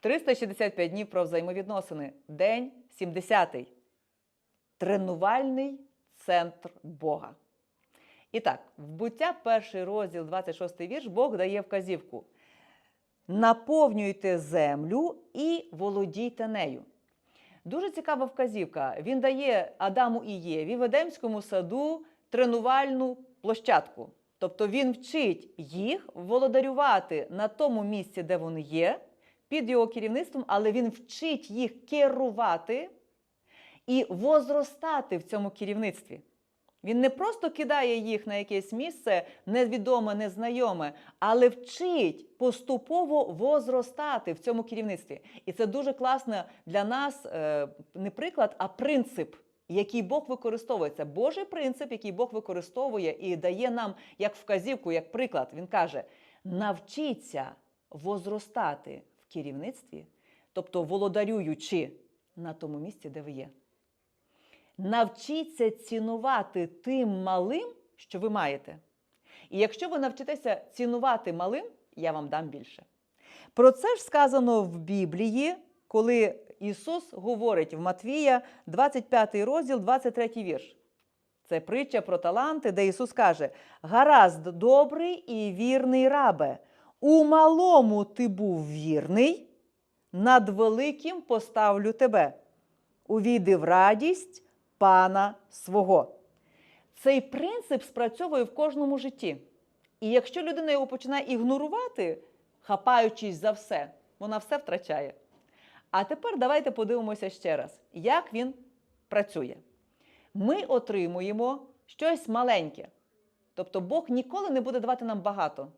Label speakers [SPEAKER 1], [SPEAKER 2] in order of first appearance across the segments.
[SPEAKER 1] 365 днів про взаємовідносини. День 70. Тренувальний центр Бога. І так, в буття, перший розділ, 26 вірш, Бог дає вказівку. Наповнюйте землю і володійте нею. Дуже цікава вказівка. Він дає Адаму і Єві в Едемському саду тренувальну площадку. Тобто він вчить їх володарювати на тому місці, де вони є, під його керівництвом, але він вчить їх керувати і возростати в цьому керівництві. Він не просто кидає їх на якесь місце невідоме, незнайоме, але вчить поступово возростати в цьому керівництві. І це дуже класно для нас е, не приклад, а принцип, який Бог використовує. Це Божий принцип, який Бог використовує і дає нам як вказівку, як приклад. Він каже: навчіться возростати керівництві, тобто володарюючи на тому місці, де ви є. Навчіться цінувати тим малим, що ви маєте. І якщо ви навчитеся цінувати малим, я вам дам більше. Про це ж сказано в Біблії, коли Ісус говорить в Матвія, 25 розділ, 23 вірш. Це притча про таланти, де Ісус каже: Гаразд, добрий і вірний рабе, у малому ти був вірний, над великим поставлю тебе. Увійди в радість пана свого. Цей принцип спрацьовує в кожному житті. І якщо людина його починає ігнорувати, хапаючись за все, вона все втрачає. А тепер давайте подивимося ще раз, як він працює. Ми отримуємо щось маленьке. Тобто Бог ніколи не буде давати нам багато.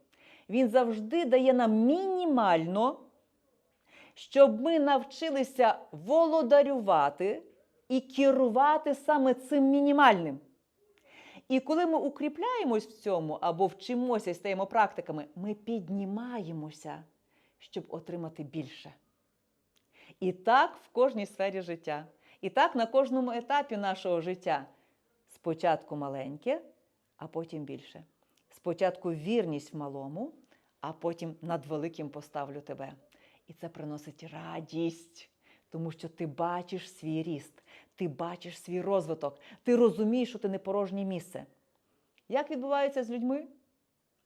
[SPEAKER 1] Він завжди дає нам мінімально, щоб ми навчилися володарювати і керувати саме цим мінімальним. І коли ми укріпляємось в цьому або вчимося і стаємо практиками, ми піднімаємося, щоб отримати більше. І так в кожній сфері життя. І так на кожному етапі нашого життя. Спочатку маленьке, а потім більше. Спочатку вірність в малому, а потім над великим поставлю тебе. І це приносить радість, тому що ти бачиш свій ріст, ти бачиш свій розвиток, ти розумієш, що ти не порожнє місце. Як відбувається з людьми?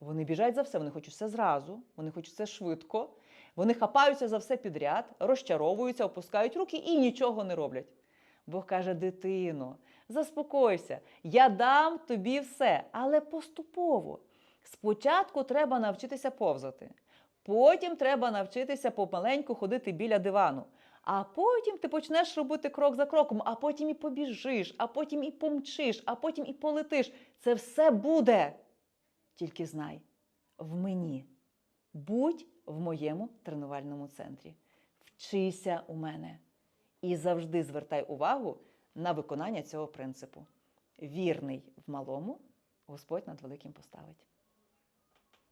[SPEAKER 1] Вони біжать за все, вони хочуть все зразу, вони хочуть все швидко, вони хапаються за все підряд, розчаровуються, опускають руки і нічого не роблять. Бог каже: дитино, заспокойся, я дам тобі все, але поступово. Спочатку треба навчитися повзати, потім треба навчитися помаленьку ходити біля дивану. А потім ти почнеш робити крок за кроком, а потім і побіжиш, а потім і помчиш, а потім і полетиш. Це все буде. Тільки знай, в мені. Будь в моєму тренувальному центрі. Вчися у мене. І завжди звертай увагу на виконання цього принципу. Вірний в малому, Господь над великим поставить.